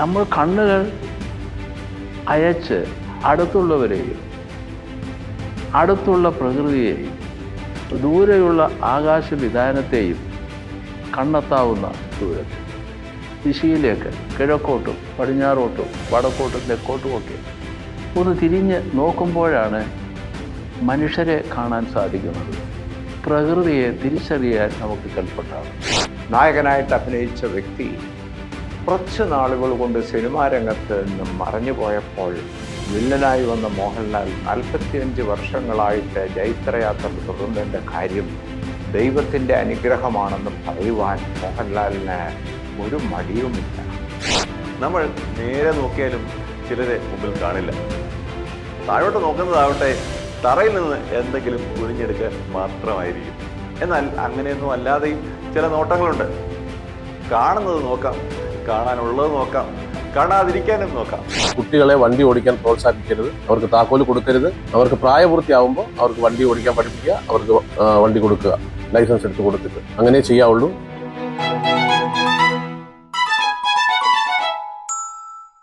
നമ്മൾ കണ്ണുകൾ അയച്ച് അടുത്തുള്ളവരെയും അടുത്തുള്ള പ്രകൃതിയെയും ദൂരെയുള്ള ആകാശവിധാനത്തെയും കണ്ടെത്താവുന്ന ദൂരത്തിൽ. ദിശയിലേക്ക് കിഴക്കോട്ടും പടിഞ്ഞാറോട്ടും വടക്കോട്ടും തെക്കോട്ടും ഒക്കെ ഒന്ന് തിരിഞ്ഞ് നോക്കുമ്പോഴാണ് മനുഷ്യരെ കാണാൻ സാധിക്കുന്നത്. പ്രകൃതിയെ തിരിച്ചറിയാൻ നമുക്ക് കൽപ്പെട്ടാണ്. നായകനായിട്ട് അഭിനയിച്ച വ്യക്തി കുറച്ച് നാളുകൾ കൊണ്ട് സിനിമാ രംഗത്ത് നിന്നും മറഞ്ഞുപോയപ്പോൾ വില്ലനായി വന്ന മോഹൻലാൽ നാൽപ്പത്തിയഞ്ച് വർഷങ്ങളായിട്ട് ജൈത്രയാത്ര തുടർന്നതിന്റെ കാര്യം ദൈവത്തിന്റെ അനുഗ്രഹമാണെന്ന് പറയുവാൻ മോഹൻലാലിന് ഒരു മടിയുമില്ല. നമ്മൾ നേരെ നോക്കിയാലും ചിലരെ മുമ്പിൽ കാണില്ല. താഴോട്ട് നോക്കുന്നതാവട്ടെ തറയിൽ നിന്ന് എന്തെങ്കിലും കുഴിഞ്ഞെടുക്കാൻ മാത്രമായിരിക്കും. എന്നാൽ അങ്ങനെയൊന്നും അല്ലാതെയും ചില നോട്ടങ്ങളുണ്ട്. കാണുന്നത് നോക്കാം. കാണാനുള്ളത് നോക്കാം. കാണാതിരിക്കാനും നോക്കാം. കുട്ടികളെ വണ്ടി ഓടിക്കാൻ പ്രോത്സാഹിപ്പിക്കരുത്. അവർക്ക് താക്കോൽ കൊടുക്കരുത്. അവർക്ക് പ്രായപൂർത്തിയാവുമ്പോൾ അവർക്ക് വണ്ടി ഓടിക്കാൻ പഠിപ്പിക്കുക. അവർക്ക് വണ്ടി കൊടുക്കുക. ലൈസൻസ് എടുത്ത് കൊടുത്തിട്ട്. അങ്ങനെ ചെയ്യാവുള്ളൂ.